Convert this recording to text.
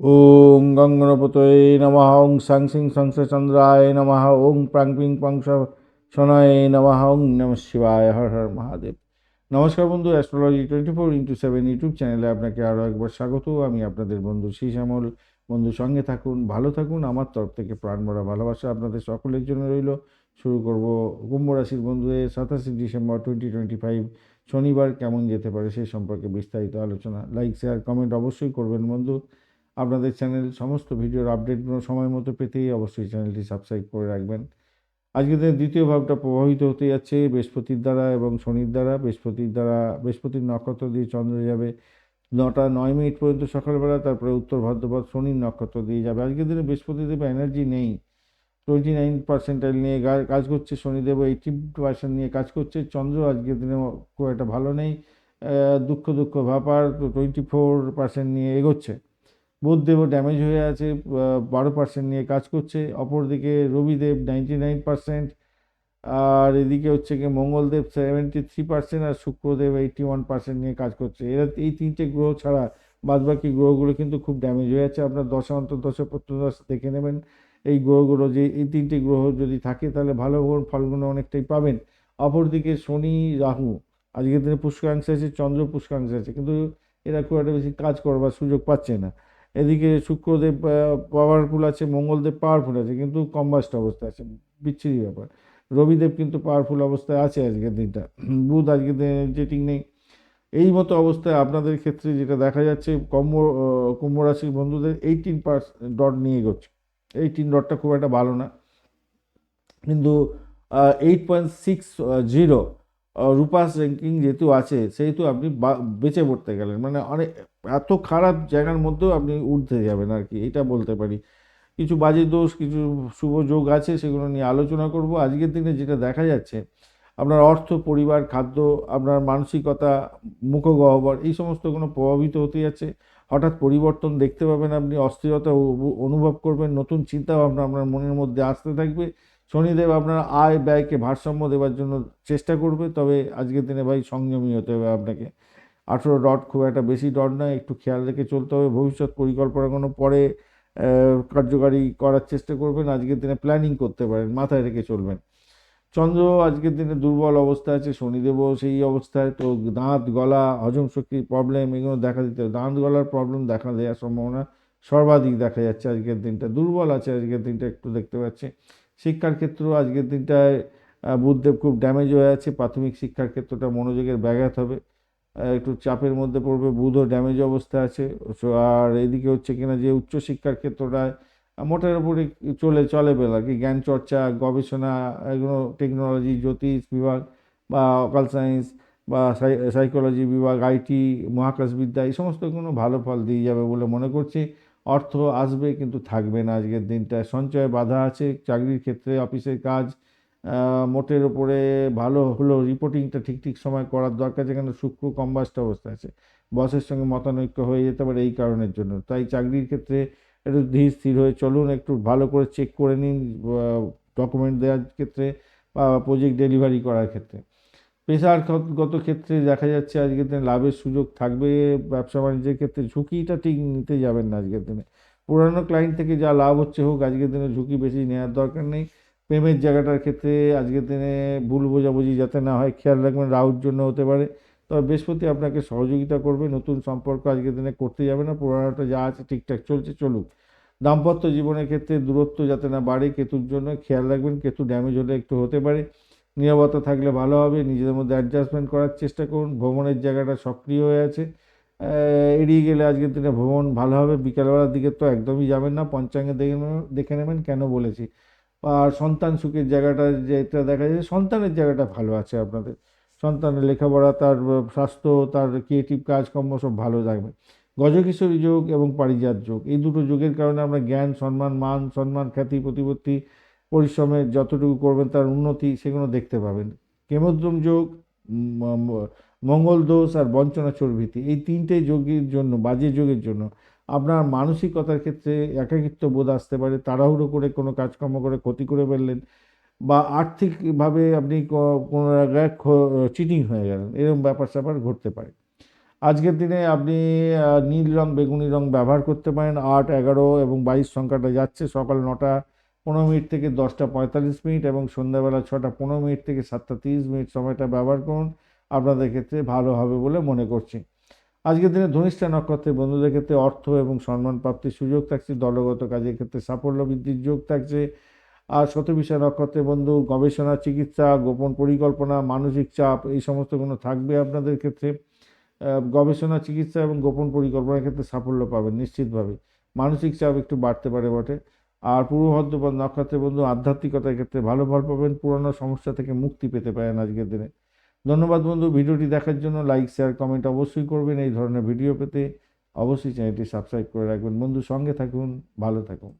ওং গঙ্গনপতয়ে নমঃ ওং সাং সিং সংসচন্দ্রায় নমঃ ওং প্রাং পিং পংস শনয়ে নমঃ ওং নম শিবায় হর হর মহাদেব নমস্কার বন্ধু astrology twenty four into seven YouTube চ্যানেলে আপনাকে আরও একবার স্বাগত। আমি আপনাদের বন্ধু শ্যামল বন্ধু, সঙ্গে থাকুন, ভালো থাকুন। আমার তরফ থেকে প্রাণ ভরা ভালোবাসা আপনাদের সকলের জন্য রইল। শুরু করব কুম্ভ রাশির বন্ধুদের সাতাশে ডিসেম্বর টোয়েন্টি টোয়েন্টি ফাইভ শনিবার কেমন যেতে পারে সেই সম্পর্কে বিস্তারিত আলোচনা। লাইক শেয়ার কমেন্ট অবশ্যই করবেন বন্ধু। আপনাদের চ্যানেল সমস্ত ভিডিওর আপডেটগুলো সময় মতো পেতেই অবশ্যই চ্যানেলটি সাবস্ক্রাইব করে রাখবেন। আজকে দিনের দ্বিতীয় ভাবটা প্রভাবিত হতে যাচ্ছে বৃহস্পতির দ্বারা এবং শনির দ্বারা। বৃহস্পতির দ্বারা, বৃহস্পতির নক্ষত্র দিয়ে চন্দ্র যাবে নটা নয় মিনিট পর্যন্ত সকালবেলা, তারপরে উত্তর ভাদ্রপদ শনির নক্ষত্র দিয়ে যাবে। আজকের দিনে বৃহস্পতিদেব এনার্জি নেই। টোয়েন্টি নাইন পার্সেন্টাইল নিয়ে কাজ করছে শনিদেব, এইটি পার্সেন্ট নিয়ে কাজ করছে চন্দ্র। আজকের দিনে খুব একটা ভালো নেই। দুঃখ দুঃখ, ভাপার টোয়েন্টি ফোর পার্সেন্ট নিয়ে এগোচ্ছে। বুধদেবও ড্যামেজ হয়ে আছে বারো পার্সেন্ট নিয়ে কাজ করছে। অপরদিকে রবিদেব নাইনটি নাইন পার্সেন্ট আর এদিকে হচ্ছে কি মঙ্গলদেব সেভেন্টি থ্রি পার্সেন্ট আর শুক্রদেব এইটি ওয়ান পার্সেন্ট নিয়ে কাজ করছে। এরা এই তিনটে গ্রহ ছাড়া বাদবাকি গ্রহগুলো কিন্তু খুব ড্যামেজ হয়ে আছে। আপনার দশা অন্তর দশা প্রত্যদশ দেখে নেবেন। এই গ্রহগুলো যে, এই তিনটে গ্রহ যদি থাকে তাহলে ভালো ফলগুলো অনেকটাই পাবেন। অপরদিকে শনি, রাহু, আজকের দিনে পুষ্কাংশে আছে, চন্দ্র পুষ্কাংশে আছে, কিন্তু এরা খুব একটা বেশি কাজ করবার সুযোগ পাচ্ছে না। এদিকে শুক্রদেব পাওয়ারফুল আছে, মঙ্গলদেব পাওয়ারফুল আছে, কিন্তু কম্বাস্ট অবস্থায় আছে, বিচ্ছিরি ব্যাপার। রবিদেব কিন্তু পাওয়ারফুল অবস্থায় আছে আজকের দিনটা। বুধ আজকের দিনে জেটিং নেই। এই মতো অবস্থায় আপনাদের ক্ষেত্রে যেটা দেখা যাচ্ছে, কম্ব কুম্ভ রাশির বন্ধুদের এইটিন পার্স ডট নিয়ে এগোচ্ছে। এইটিন ডটটা খুব একটা ভালো না। কিন্তু eight point six zero rupees ranking যেহেতু আছে, সেহেতু আপনি বেঁচে পড়তে গেলেন। মানে অনেক এত খারাপ জায়গার মধ্যেও আপনি উঠতে যাবেন আর কি এটা বলতে পারি। কিছু বাজে দোষ, কিছু শুভ যোগ আছে, সেগুলো নিয়ে আলোচনা করব। আজকের দিনে যেটা দেখা যাচ্ছে, আপনার অর্থ, পরিবার, খাদ্য, আপনার মানসিকতা, মুখগহ্বর, এই সমস্ত কোনো প্রভাবিত হতে যাচ্ছে। হঠাৎ পরিবর্তন দেখতে পাবেন আপনি, অস্থিরতা অনুভব করবেন, নতুন চিন্তা ভাবনা আপনার মনের মধ্যে আসতে থাকবে। শনিদেব আপনার আয় ব্যয়কে ভারসাম্য দেওয়ার জন্য চেষ্টা করবে, তবে আজকের দিনে ভাই সংযমী হতে হবে আপনাকে। আঠেরো ডট খুব একটা বেশি ডট নয়, একটু খেয়াল রেখে চলতে হবে। ভবিষ্যৎ পরিকল্পনাগুলো পরে কার্যকারী করার চেষ্টা করবেন, আজকের দিনে প্ল্যানিং করতে পারেন, মাথায় রেখে চলবেন। চন্দ্র আজকের দিনে দুর্বল অবস্থা আছে, শনিদেবও সেই অবস্থায়, তো দাঁত গলা, হজম শক্তির প্রবলেম এগুলো দেখা দিতে হবে। দাঁত গলার প্রবলেম দেখা দেওয়ার সম্ভাবনা সর্বাধিক দেখা যাচ্ছে আজকের দিনটা। দুর্বল আছে আজকের দিনটা, একটু দেখতে পাচ্ছি। শিক্ষার ক্ষেত্রেও আজকের দিনটায় আহ, বুধদেব খুব ড্যামেজ হয়ে আছে। প্রাথমিক শিক্ষার ক্ষেত্রটা মনোযোগের ব্যাঘাত হবে। একটু চাপের মধ্যে পড়বে বুধও ড্যামেজ অবস্থা আছে। আর এদিকে হচ্ছে কিনা যে উচ্চশিক্ষার ক্ষেত্রটায় মোটের উপরে চলে চলে বেলা। আর কি জ্ঞান চর্চা গবেষণা এগুলো টেকনোলজি জ্যোতিষ বিভাগ বা অকাল সায়েন্স বা সাইকোলজি বিভাগ আইটি মহাকাশবিদ্যা এই সমস্ত কোনো ভালো ফল দিয়ে যাবে বলে মনে করছি। অর্থ আসবে কিন্তু থাকবে না। আজকের দিনটায় সঞ্চয়ে বাধা আছে, চাকরির ক্ষেত্রে অফিসের কাজ মোটের উপরে ভালো হলো রিপোর্টিংটা ঠিক ঠিক সময় করার দরকার, যেখানে শুক্র কম্বাস্ট অবস্থা আছে। বসের সঙ্গে মতানৈক্য হয়ে যেতে পারে এই কারণের জন্য। তাই চাকরির ক্ষেত্রে একটু ধীর স্থির হয়ে চলুন, একটু ভালো করে চেক করে নিন ডকুমেন্ট দেওয়ার ক্ষেত্রে বা প্রজেক্ট ডেলিভারি করার ক্ষেত্রে। পেশাগত ক্ষেত্রে দেখা যাচ্ছে আজকের দিনে লাভের সুযোগ থাকবে, ব্যবসা বাণিজ্যের ক্ষেত্রে ঝুঁকিটা ঠিক নিতে যাবেন না আজকের দিনে। পুরানো ক্লায়েন্ট থেকে যা লাভ হচ্ছে হোক, আজকের দিনে ঝুঁকি বেশি নেওয়ার দরকার নেই। প্রেমের জায়গাটার ক্ষেত্রে আজকের দিনে ভুল বোঝাবুঝি যাতে না হয়, খেয়াল রাখবেন রাহুর জন্য হতে পারে। তবে বৃহস্পতি আপনাকে সহযোগিতা করবে, নতুন সম্পর্ক আজকের দিনে করতে যাবে না, পুরানোটা যা আছে ঠিকঠাক চলছে, চলুক। দাম্পত্য জীবনের ক্ষেত্রে দূরত্ব যাতে না বাড়ে, কেতুর জন্য খেয়াল রাখবেন, কেতু ড্যামেজ হলে একটু হতে পারে। নিরাপত্তা থাকলে ভালো হবে, নিজেদের মধ্যে অ্যাডজাস্টমেন্ট করার চেষ্টা করুন, ভ্রমণের জায়গাটা সক্রিয় হয়ে আছে। এড়িয়ে গেলে আজকের দিনে ভ্রমণ ভালো হবে, বিকালবেলার দিকে তো একদমই যাবেন না, পঞ্চাঙ্গে দেখে দেখে নেবেন কেন বলেছি। আর সন্তান সুখের জায়গাটা যেটা দেখা যায়, সন্তানের জায়গাটা ভালো আছে আপনাদের। সন্তানের লেখাপড়া, তার স্বাস্থ্য, তার ক্রিয়েটিভ কাজকর্ম সব ভালো থাকবে। গজকিশোরী যোগ এবং পারিজাত যোগ, এই দুটো যোগের কারণে আমরা জ্ঞান, সম্মান, মান, সম্মান, খ্যাতি, প্রতিপত্তি পরিশ্রমের যতটুকু করবেন তার উন্নতি সেগুলো দেখতে পাবেন। কেমোদ্রম যোগ মঙ্গল দোষ আর বঞ্চনা চর্বিতি, এই তিনটে যোগের জন্য, বাজে যোগের জন্য আপনার মানসিকতার ক্ষেত্রে একাকিত্ব বোধ আসতে পারে, তাড়াহুড়ো করে কোনো কাজকর্ম করে ক্ষতি করে ফেললেন বা আর্থিকভাবে আপনি কোনো জায়গায় চিটিং হয়ে গেলেন, এরকম ব্যাপার স্যাপার ঘটতে পারে। আজকের দিনে আপনি নীল রং, বেগুনি রং ব্যবহার করতে পারেন, আট, এগারো এবং বাইশ সংখ্যাটা যাচ্ছে সকাল নটা পনেরো মিনিট থেকে দশটা পঁয়তাল্লিশ মিনিট এবং সন্ধ্যাবেলা ছটা পনেরো মিনিট থেকে সাতটা তিরিশ মিনিট সময়টা ব্যবহার করুন। আপনাদের ক্ষেত্রে ভালো হবে বলে মনে করছি। আজকের দিনে ধনিষ্ঠা নক্ষত্রের বন্ধুদের ক্ষেত্রে অর্থ এবং সম্মান প্রাপ্তির সুযোগ থাকছে, দলগত কাজের ক্ষেত্রে সাফল্য বৃদ্ধির যোগ থাকছে। আর শতবিশা নক্ষত্রের বন্ধু, গবেষণা, চিকিৎসা, গোপন পরিকল্পনা, মানসিক চাপ, এই সমস্তগুলো থাকবে আপনাদের ক্ষেত্রে। গবেষণা, চিকিৎসা এবং গোপন পরিকল্পনার ক্ষেত্রে সাফল্য পাবেন নিশ্চিতভাবে। মানসিক চাপ একটু বাড়তে পারে বটে। আর পূর্ব ভদ্রপদ নক্ষত্রের বন্ধু আধ্যাত্মিকতার ক্ষেত্রে ভালো ফল পাবেন। পুরনো সমস্যা থেকে মুক্তি পেতে পারেন আজকের দিনে। ধন্যবাদ বন্ধু, ভিডিওটি দেখার জন্য লাইক শেয়ার কমেন্ট অবশ্যই করবেন। এই ধরনের ভিডিও পেতে অবশ্যই চ্যানেলটি সাবস্ক্রাইব করে রাখবেন। বন্ধু সঙ্গে থাকুন, ভালো থাকুন।